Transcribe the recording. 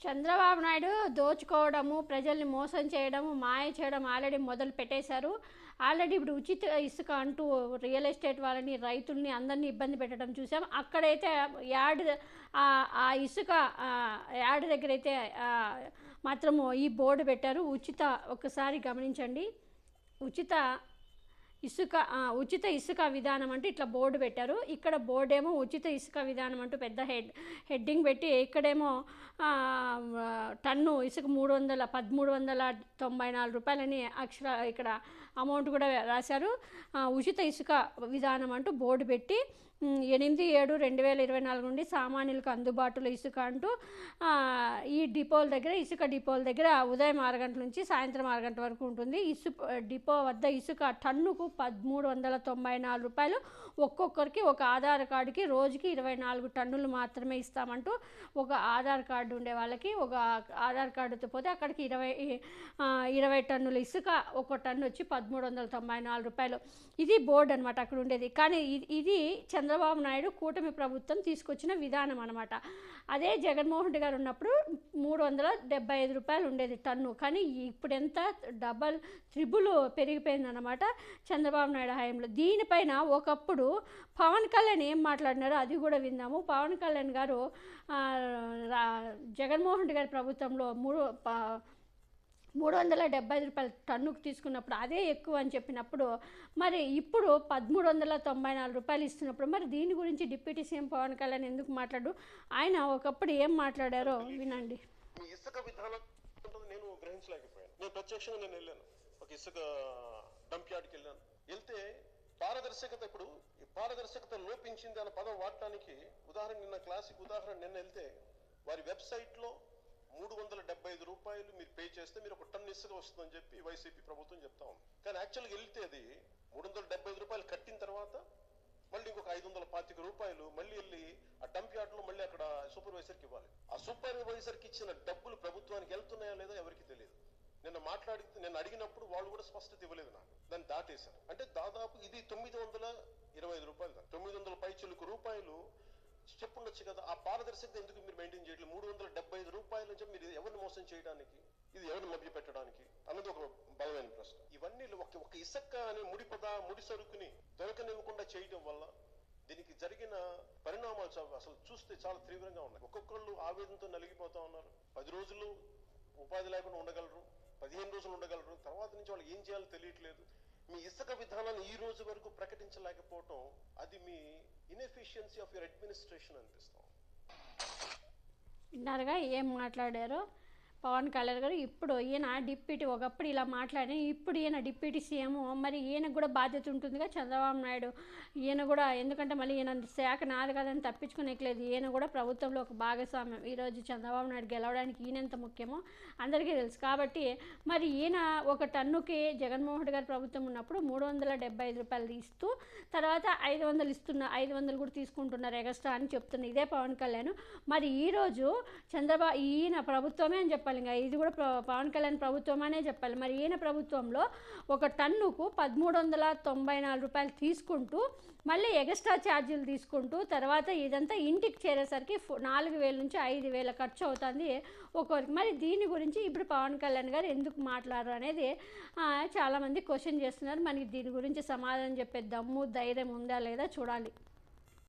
చంద్రబాబు నాయుడు దోచుకోవడము ప్రజల్ని మోసం చేయడము మాయ చేయడం ఆల్రెడీ మొదలు పెట్టేశారు. ఆల్రెడీ ఇప్పుడు ఉచిత ఇసుక అంటూ రియల్ ఎస్టేట్ వాళ్ళని రైతుల్ని అందరినీ ఇబ్బంది పెట్టడం చూసాం. అక్కడైతే యాడ్ ఆ- ఇసుక ఆ, యాడ్ దగ్గర అయితే మాత్రము ఈ బోర్డు పెట్టారు. ఉచిత ఒకసారి గమనించండి. ఉచిత ఇసుక ఉచిత ఇసుక విధానం అంటే ఇట్లా బోర్డు పెట్టారు. ఇక్కడ బోర్డు ఏమో ఉచిత ఇసుక విధానం అంటూ పెద్ద హెడ్ హెడ్డింగ్ పెట్టి ఇక్కడేమో టన్ను ఇసుక మూడు వందల పదమూడు వందల తొంభై నాలుగు రూపాయలని అక్షర ఇక్కడ అమౌంట్ కూడా రాశారు. ఉచిత ఇసుక విధానం అంటూ బోర్డు పెట్టి ఎనిమిది ఏడు రెండు వేల ఇరవై నాలుగు నుండి సామాన్యులకు అందుబాటులో ఇసుక అంటూ ఈ డిపోల దగ్గర ఇసుక డిపోల దగ్గర ఉదయం ఆరు గంటల నుంచి సాయంత్రం ఆరు గంటల వరకు ఉంటుంది. ఇసుక డిపో వద్ద ఇసుక టన్నుకు పదమూడు వందల తొంభై నాలుగు రూపాయలు. ఒక్కొక్కరికి ఒక ఆధార్ కార్డుకి రోజుకి ఇరవై నాలుగు టన్నులు మాత్రమే ఇస్తామంటూ ఒక ఆధార్ కార్డు ఉండే వాళ్ళకి ఒక ఆధార్ కార్డుతో పోతే అక్కడికి ఇరవై ఇరవై టన్నుల ఇసుక ఒక టన్ను వచ్చి పద్ పదమూడు వందల తొంభై నాలుగు రూపాయలు. ఇది బోర్డు అనమాట అక్కడ ఉండేది. కానీ ఇది- ఇది చంద్రబాబు నాయుడు కూటమి ప్రభుత్వం తీసుకొచ్చిన విధానం అనమాట అదే జగన్మోహన్ రెడ్డి గారు ఉన్నప్పుడు మూడు వందల డెబ్బై ఐదు రూపాయలు ఉండేది టన్ను. కానీ ఇప్పుడు ఎంత డబల్ త్రిబుల్ పెరిగిపోయిందన్నమాట చంద్రబాబు నాయుడు హయాంలో. దీనిపైన ఒకప్పుడు పవన్ కళ్యాణ్ ఏం మాట్లాడినారో అది కూడా విందాము. పవన్ కళ్యాణ్ గారు రా- జగన్మోహన్ రెడ్డి గారి ప్రభుత్వంలో మూడు ప- మూడు వందల డెబ్బై ఐదు రూపాయలు టన్నుకు తీసుకున్నప్పుడు అదే ఎక్కువ అని చెప్పినప్పుడు మరి ఇప్పుడు పదమూడు వందల తొంభై నాలుగు రూపాయలు ఇస్తున్నప్పుడు మరి దీని గురించి డిప్యూటీ సీఎం పవన్ కళ్యాణ్ ఎందుకు మాట్లాడు? ఆయన ఒకప్పుడు ఏం మాట్లాడారో వినండి. ఇసుక విధానం నేను గ్రహించలేకపోయాను. నేను ప్రత్యక్షంగా నేను వెళ్ళాను. ఒక ఇసుక డంప్ యార్డ్కి వెళ్ళాను. వెళ్తే పారదర్శకత ఇప్పుడు ఈ పారదర్శకత లోపించింది అన్న పదం వాడటానికి ఉదాహరణ నిన్న క్లాసిక్ ఉదాహరణ నిన్న వెళ్తే వారి వెబ్సైట్లో మూడు వందల డెబ్బై ఐదు రూపాయలు మీరు పే చేస్తే మీరు ఒక టన్ ఇసుక వస్తుందని చెప్పి వైసీపీ ప్రభుత్వం చెప్తా ఉంది. కానీ యాక్చువల్గా వెళ్తే అది మూడు వందల డెబ్బై ఐదు రూపాయలు కట్టిన తర్వాత మళ్ళీ ఇంకొక ఐదు వందల పాతిక రూపాయలు మళ్ళీ వెళ్ళి ఆ డంప్ యార్డ్లో మళ్ళీ అక్కడ సూపర్వైజర్కి ఇవ్వాలి. ఆ సూపర్వైజర్కి ఇచ్చిన డబ్బులు ప్రభుత్వానికి వెళ్తున్నాయా లేదో ఎవరికి తెలియదు. నిన్న మాట్లాడి నేను అడిగినప్పుడు వాళ్ళు కూడా స్పష్టత ఇవ్వలేదు నాకు. దాన్ని దాటేశారు. అంటే దాదాపు ఇది తొమ్మిది వందల ఇరవై ఐదు రూపాయలు తొమ్మిది వందల పైచులకు రూపాయలు చెప్పుండొచ్చు కదా. ఆ పారదర్శకత ఎందుకు మీరు మెయింటైన్ చేయట్లేదు? మూడు వందల డెబ్బై ఐదు రూపాయలు నుంచి మీరు ఎవరిని మోసం చేయడానికి? ఇది ఎవరిని మభ్య పెట్టడానికి అన్నది ఒక బలమైన ప్రశ్న. ఇవన్నీ ఒక ఒక ఇసక్క అనే ముడి పద ముడి సరుకుని దొరకనివ్వకుండా చేయడం వల్ల దీనికి జరిగిన పరిణామాలు చాలా- అసలు చూస్తే చాలా తీవ్రంగా ఉన్నాయి. ఒక్కొక్కళ్ళు ఆవేదనతో నలిగిపోతా ఉన్నారు. పది రోజులు ఉపాధి లేకుండా ఉండగలరు. పదిహేను రోజులు ఉండగలరు. తర్వాత నుంచి వాళ్ళు ఏం చేయాలో తెలియట్లేదు. మీ ఇసుక విధానాన్ని ఈ రోజు వరకు ప్రకటించలేకపోవటం అది మీ ఇన్ఎఫిషియన్సీ ఆఫ్ యువర్ అడ్మినిస్ట్రేషన్ అనిపిస్తాం విన్నారుగా ఏం మాట్లాడారో? పవన్ కళ్యాణ్ గారు ఇప్పుడు ఈయన డిప్యూటీ ఒకప్పుడు ఇలా మాట్లాడిన ఇప్పుడు ఈయన డిప్యూటీ సీఎం మరి ఈయనకు కూడా బాధ్యత ఉంటుందిగా చంద్రబాబు నాయుడు. ఈయన కూడా ఎందుకంటే మళ్ళీ ఈయన శాఖ నాది కదని తప్పించుకునేట్లేదు ఈయన కూడా ప్రభుత్వంలో ఒక భాగస్వామ్యం. ఈరోజు చంద్రబాబు నాయుడు గెలవడానికి ఈయన ఎంత ముఖ్యమో అందరికీ తెలుసు. కాబట్టి మరి ఈయన ఒక టన్నుకి జగన్మోహన్ రెడ్డి గారి ప్రభుత్వం ఉన్నప్పుడు మూడు వందల డెబ్బై ఐదు రూపాయలు ఇస్తూ తర్వాత ఐదు వందలు ఇస్తున్న ఐదు వందలు కూడా తీసుకుంటున్నారు ఎగస్ట్రా అని చెప్తున్న ఇదే పవన్ కళ్యాణ్. మరి ఈరోజు చంద్రబాబు ఈయన ప్రభుత్వమే అని చెప్పాలి ఇంకా ఇది కూడా పవన్ కళ్యాణ్ ప్రభుత్వం అనే చెప్పాలి. మరి ఈయన ప్రభుత్వంలో ఒక టన్నుకు పదమూడు వందల తొంభై నాలుగు రూపాయలు తీసుకుంటూ మళ్ళీ ఎక్స్ట్రా ఛార్జీలు తీసుకుంటూ తర్వాత ఇదంతా ఇంటికి చేరేసరికి నాలుగు వేల నుంచి ఐదు వేల ఖర్చు అవుతుంది ఒక్కొక్కరికి. మరి దీని గురించి ఇప్పుడు పవన్ కళ్యాణ్ గారు ఎందుకు మాట్లాడరు అనేది చాలామంది క్వశ్చన్ చేస్తున్నారు. మనకి దీని గురించి సమాధానం చెప్పే దమ్ము ధైర్యం ఉందా లేదా చూడాలి.